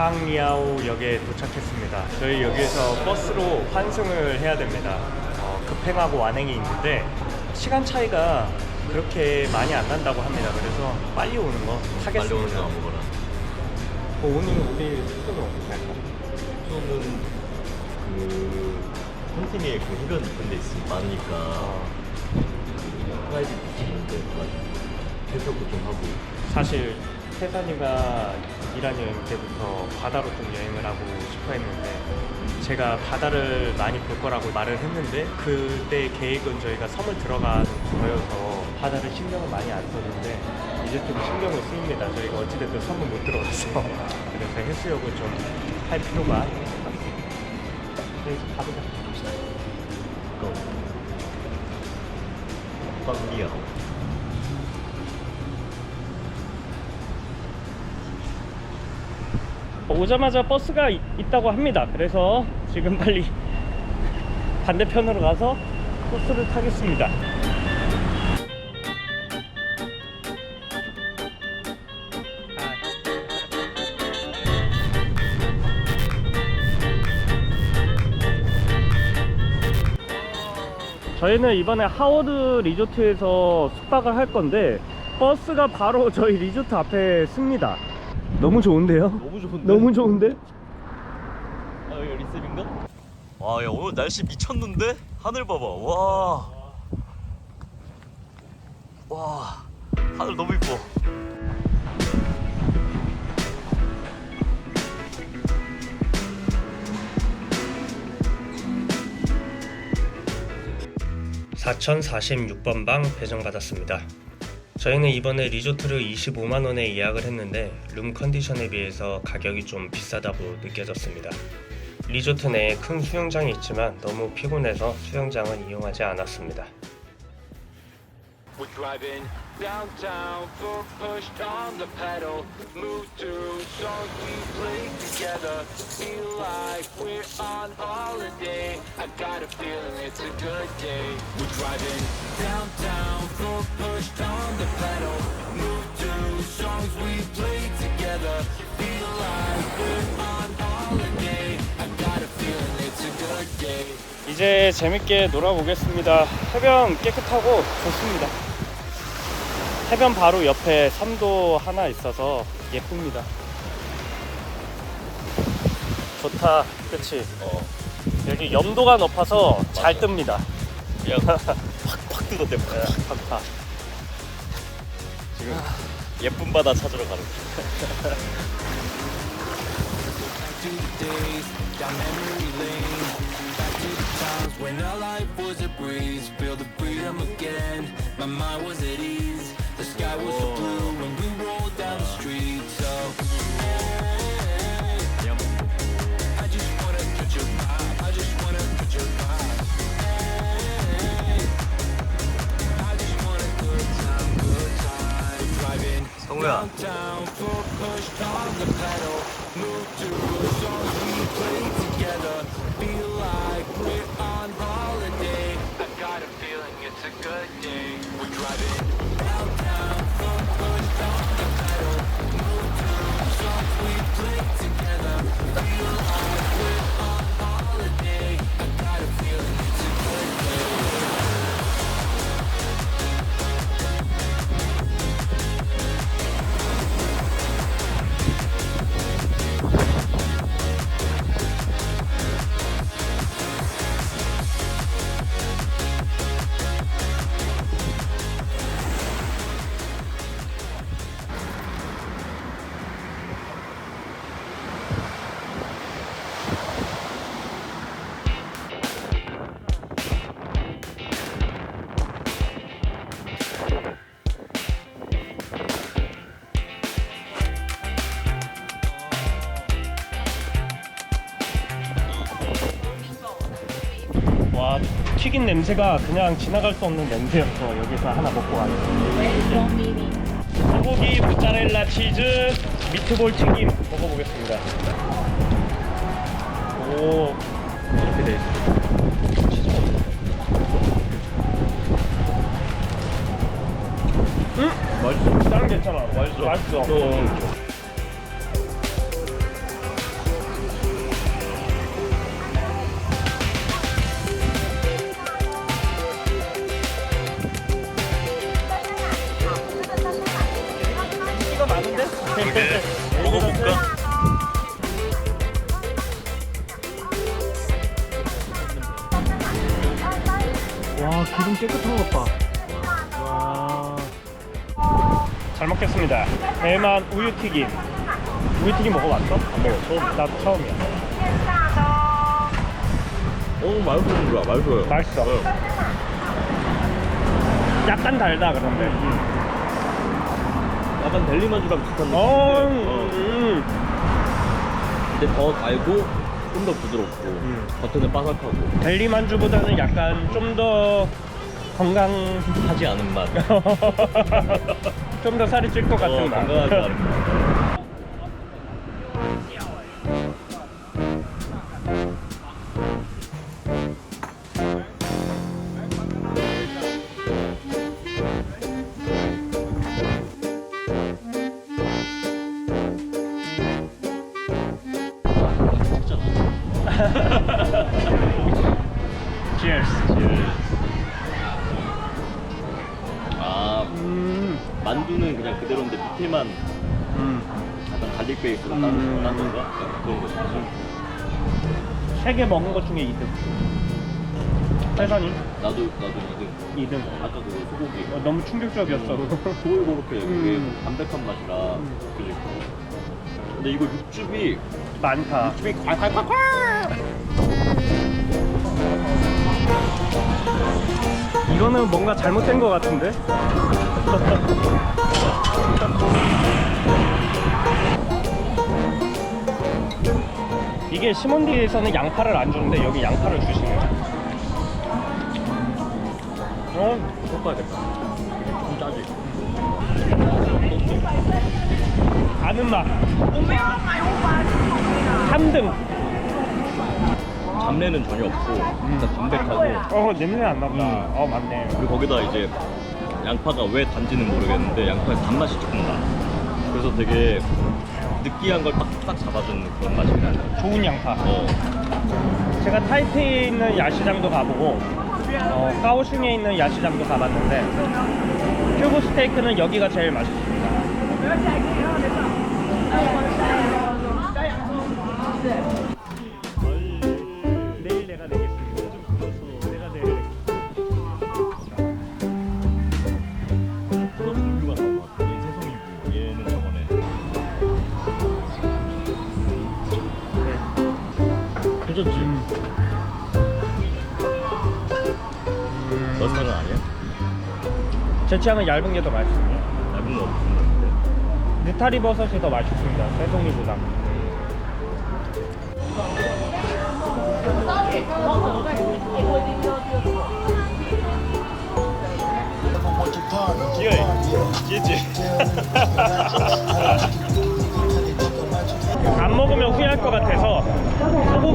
항리아오역에 도착했습니다. 저희 여기에서 버스로 환승을 해야 됩니다. 어, 급행하고 완행이 있는데 시간 차이가 그렇게 많이 안 난다고 합니다. 그래서 빨리 오는 거 타겠습니다. 어, 오늘 우리 숙소는 어떻게 할까? 저는 그 콘티니에 그 해변 근데 있으면 많으니까 어, 프라이빗 비치인데 해수욕도 좀 하고 사실 태산이가 이란 여행 때부터 바다로 좀 여행을 하고 싶어 했는데 제가 바다를 많이 볼 거라고 말을 했는데 그때 계획은 저희가 섬을 들어가는 거여서 바다를 신경을 많이 안 썼는데 이제 좀 신경을 쓰입니다. 저희가 어찌됐든 섬을 못 들어가서 그래서 해수욕을 좀 할 필요가 있습니다. 그래서 가보자. 또 빵리아 오자마자 버스가 이- 있다고 합니다. 그래서 지금 빨리 반대편으로 가서 버스를 타겠습니다. 저희는 이번에 하워드 리조트에서 숙박을 할 건데 버스가 바로 저희 리조트 앞에 씁니다. 너무 좋은데요? 너무 좋은데? 너무 좋은데? 아 여기 리셉인가? 와야 오늘 날씨 미쳤는데? 하늘 봐봐 와. 와 하늘 너무 이뻐 4046번 방 배정받았습니다. 저희는 이번에 리조트를 25만 원에 예약을 했는데 룸 컨디션에 비해서 가격이 좀 비싸다고 느껴졌습니다. 리조트 내에 큰 수영장이 있지만 너무 피곤해서 수영장은 이용하지 않았습니다. We're driving downtown, foot pushed on the pedal. Move to songs we play together. Feel like we're on holiday. I got a feeling it's a good day. We're driving downtown, foot pushed on the pedal. Move to songs we play together. Feel like we're on holiday. I got a feeling it's a good day. 이제 재밌게 놀아보겠습니다. 해변 깨끗하고 좋습니다. 해변 바로 옆에 섬도 하나 있어서 예쁩니다. 좋다, 그치? 어 여기 염도가 높아서 잘 뜹니다. 그냥 팍팍 뜯었대 네, 팍팍. 지금 예쁜 바다 찾으러 가는 to the days down memory lane. Back to the times when our life was a breeze. Feel the freedom again. My mind was at ease. The sky was so blue when we rolled down the street So. Hey, I just wanna touch your vibe. I just wanna touch your vibe. Hey, I just want a good time, good time. Driving downtown Full pushed on the pedal. Move to we together. 튀긴 냄새가 그냥 지나갈 수 없는 냄새여서 여기서 하나 먹고 가겠습니다. 소고기 모짜렐라 치즈 미트볼 튀김 먹어보겠습니다. 오 이렇게 돼 있어. 응? 맛있어. 짱 괜찮아. 맛있어. 맛있어. 이 잘 먹겠습니다. 대만 우유튀김. 우유튀김 먹어봤어? 안 먹어. 처음. 나도 처음이야. 어 맛있어 뭐야 맛있어요 맛있어. 약간 달다 그런데. 약간 델리만주랑 비슷한 느낌인데 어, 어. 음. 근데 더 달고 좀 더 부드럽고 음. 겉에는 바삭하고 델리 만주보다는 약간 좀 더 건강, 하지 않은 맛 좀 더 살이 찔 것 같은 어, 맛. 건강하지 갈릭 베이스로 음. 딴, 딴 건가? 약간 그런 거지 세개 먹은 것 중에 2등. 세선이 나도 나도 2등 2등. 아까 그 소고기 어, 너무 충격적이었어. 소울고렇게 이게 음. 담백한 맛이라 음. 그지 근데 이거 육즙이 많다. 육즙이 콸콸콸콸 이거는 뭔가 잘못된 것 같은데? 이게 시몬디에서는 양파를 안 주는데 여기 양파를 주시네요. 어? 섞어야겠다 좀 짜지 아는 맛. 3등. 잡내는 전혀 없고 진짜 담백하고 어, 냄새 안 나보다. 음. 어, 맞네. 그리고 거기다 이제 양파가 왜 단지는 모르겠는데 양파에서 단맛이 조금 나 그래서 되게 느끼한 걸 딱딱 잡아주는 그런 맛이 나요 좋은 양파. 어. 제가 타이페이에 있는 야시장도 가보고 어, 까오슝에 있는 야시장도 가봤는데 큐브 스테이크는 여기가 제일 맛있습니다. 괜찮지? 너 스타일은 아니야? 제 취향은 얇은 게 더 맛있습니다. 얇은 거 없는데 느타리 버섯이 더 맛있습니다. 새송이보다. 안 먹으면 후회할 것 같아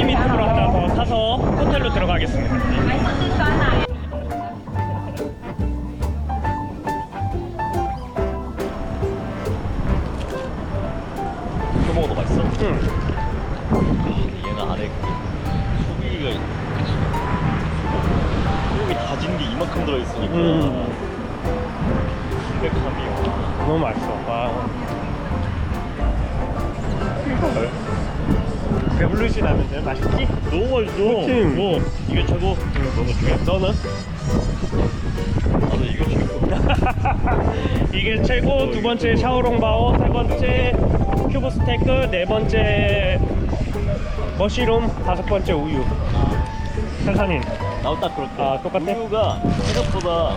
서 소고기 미트볼 하나 더 사서 호텔로 들어가겠습니다. 배부르진 않는데 맛있지? 너무 맛있어 그치? 어, 이게 최고 너무 중에 너는? 나도 이게 최고 이게 최고 두 번째 샤오롱바오 세 번째 큐브 스테이크 네 번째 머쉬룸 다섯 번째 우유 세산인 나도 딱 그렇게 아, 똑같아? 우유가 생각보다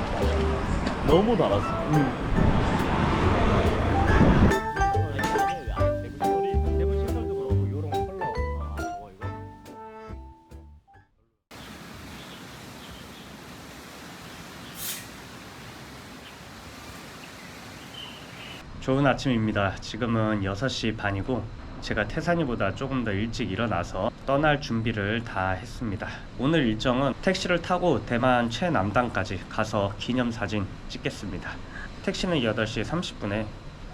너무 달았어 음. 좋은 아침입니다. 지금은 6시 반이고 제가 태산이보다 조금 더 일찍 일어나서 떠날 준비를 다 했습니다. 오늘 일정은 택시를 타고 대만 최남단까지 가서 기념사진 찍겠습니다. 택시는 8시 30분에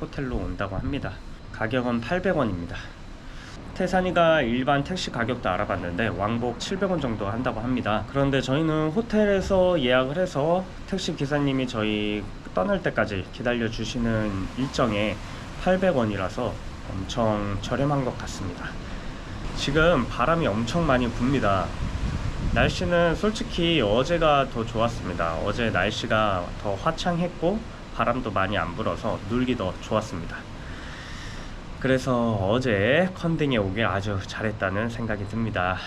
호텔로 온다고 합니다. 가격은 800원입니다. 태산이가 일반 택시 가격도 알아봤는데 왕복 700원 정도 한다고 합니다. 그런데 저희는 호텔에서 예약을 해서 택시 기사님이 저희 떠날 때까지 기다려 주시는 일정에 800원이라서 엄청 저렴한 것 같습니다. 지금 바람이 엄청 많이 붑니다. 날씨는 솔직히 어제가 더 좋았습니다. 어제 날씨가 더 화창했고 바람도 많이 안 불어서 놀기 더 좋았습니다. 그래서 어제 컨딩에 오길 아주 잘했다는 생각이 듭니다.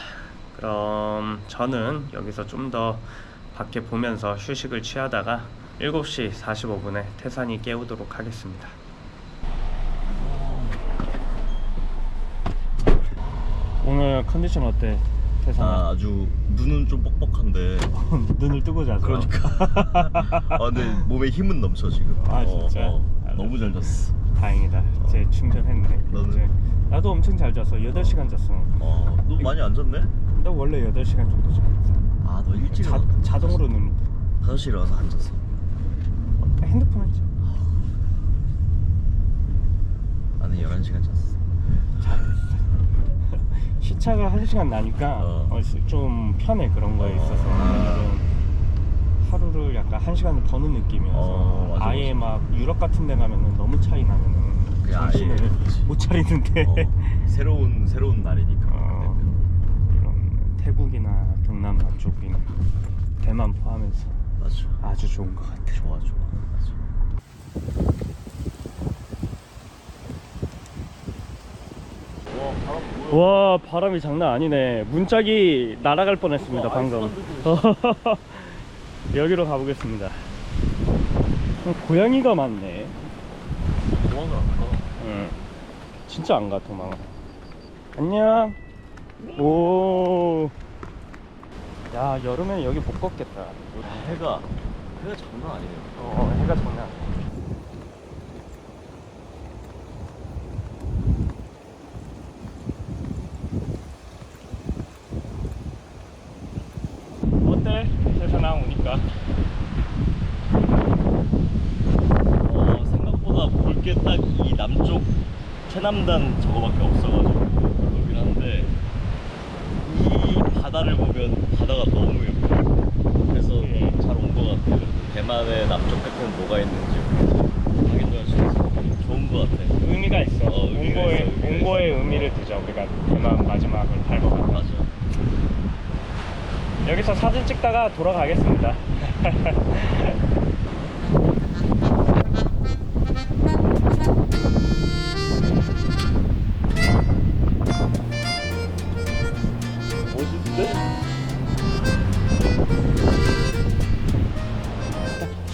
그럼 저는 여기서 좀 더 밖에 보면서 휴식을 취하다가 7시 45분에 태산이 깨우도록 하겠습니다. 오늘 컨디션 어때? 태산아? 아, 아주 눈은 좀 뻑뻑한데 눈을 뜨고 자서 그러니까 아 근데 몸에 힘은 넘쳐 지금 아, 진짜? 너무 잘 잤어 다행이다. 이제 충전했네. 너는? 이제 나도 엄청 잘 잤어. 8시간 잤어. 어 너 많이 안 잤네? 나 원래 8시간 정도 자. 아 너 일찍 자, 자동으로 눈을 떠. 5시 일어나서 안 잤어 핸드폰 했지. 나는 11시간 잤어 시차가 1시간 나니까 어. 어, 좀 편해 그런 거에 어. 있어서 오늘은 하루를 약간 1시간을 버는 느낌이어서 어, 맞아, 아예 맞아. 막 유럽 같은 데 가면은 너무 차이 나면은 그게 아예 정신을 그렇지. 못 차리는데 어, 새로운 새로운 날이니까 어. 이런 태국이나 동남아 쪽이나 대만 포함해서 맞아 아주 좋은 것 같아. 좋아 좋아 맞아 와 바람 뭐야 와 바람이 장난 아니네 문짝이 날아갈 뻔했습니다 방금 여기로 가보겠습니다 어, 고양이가 많네 도망을 안 가. 응. 진짜 안 가 도망 안녕 오야 여름엔 여기 못 걷겠다 해가 해가 장난 아니네요. 어 해가 장난. 어때? 세상나 오니까 어, 생각보다 볼 게 딱 이 남쪽 최남단 저거밖에 없어가지고 그러긴 한데 이 바다를 보면 바다가 너무 예뻐요. 그래서 예. 잘온 것 같아요. 대만의 남쪽 끝에는 뭐가 있는지 확인할 수 있어서 좋은 것 같아. 의미가 있어 어, 의미가 있어, 의미가 있어. 의미를 두자 우리가 대만 마지막을 밟아가 맞아. 여기서 사진 찍다가 돌아가겠습니다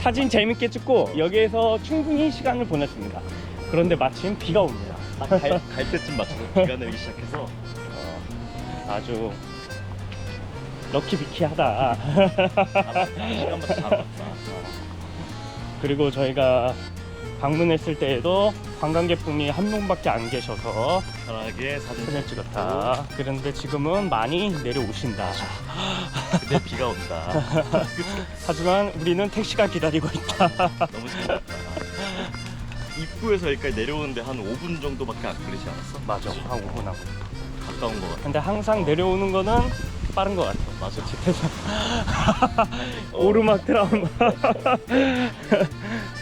사진 재밌게 찍고 여기에서 충분히 시간을 보냈습니다. 그런데 마침 비가 옵니다. 딱 갈 갈 때쯤 맞춰서 비가 내리기 시작해서. 어, 아주 럭키비키하다. 시간마다 잘 왔다. 그리고 저희가 방문했을 때에도 관광객분이 한 명밖에 안 계셔서 편하게 사진 사진을 찍었다 그런데 지금은 많이 내려오신다 근데 비가 온다. 하지만 우리는 택시가 기다리고 있다 너무 재밌다. 입구에서 여기까지 내려오는데 한 5분 정도밖에 안 걸리지 않았어? 맞아 그치? 한 5분 하고 가까운 것 같아. 근데 항상 내려오는 거는 빠른 것 같아 맞아. 오르막 트라우마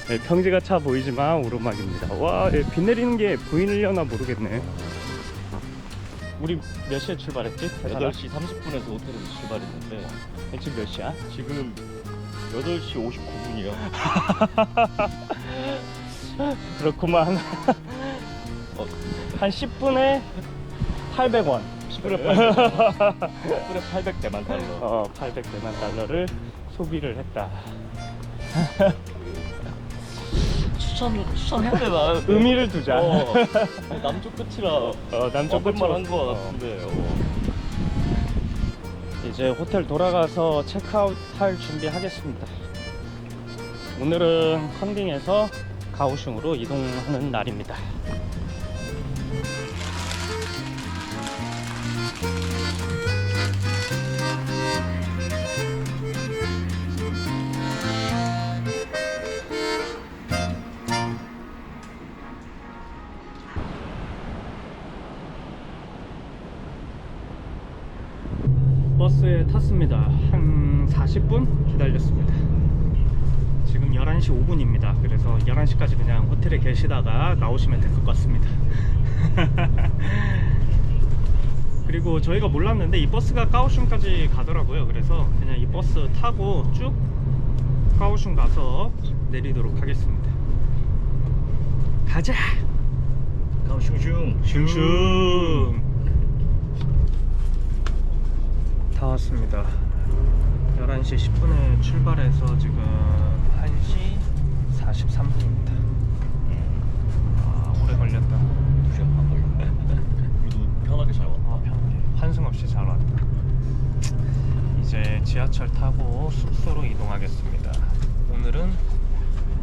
네, 평지가 차 보이지만 오르막입니다 와, 예, 비 내리는 게 보이려나 모르겠네 우리 몇 시에 출발했지? 태산아? 8시 30분에서 호텔에서 출발했는데 지금 몇 시야? 지금 8시 59분이야. 그렇구만 어, 한 10분에 800원 10분에 800, 10분에 800대만 달러. 어, 800대만 달러를 소비를 했다 추천, 추천해야 되나? 의미를 두자 어, 남쪽 끝이라 어, 남쪽 끝으로. 한것 어. 같은데. 어. 이제 호텔 돌아가서 체크아웃 할 준비 하겠습니다. 오늘은 컨딩에서 가오슝으로 이동하는 날입니다. 버스에 탔습니다. 한 40분 기다렸습니다. 지금 11시 5분입니다. 그래서 11시까지 그냥 호텔에 계시다가 나오시면 될 것 같습니다. 그리고 저희가 몰랐는데 이 버스가 까오슝까지 가더라고요. 그래서 그냥 이 버스 타고 쭉 까오슝 가서 내리도록 하겠습니다. 가자! 슝슝! 다 왔습니다. 11시 10분에 출발해서 지금 1시 43분입니다. 아, 오래 걸렸다. 2시간 반 걸렸네 그래도 편하게 잘 왔다 아, 편하게. 환승 없이 잘 왔다. 이제 지하철 타고 숙소로 이동하겠습니다. 오늘은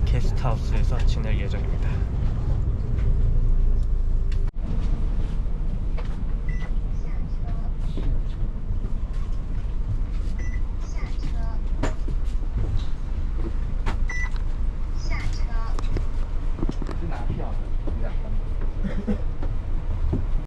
게스트하우스에서 지낼 예정입니다.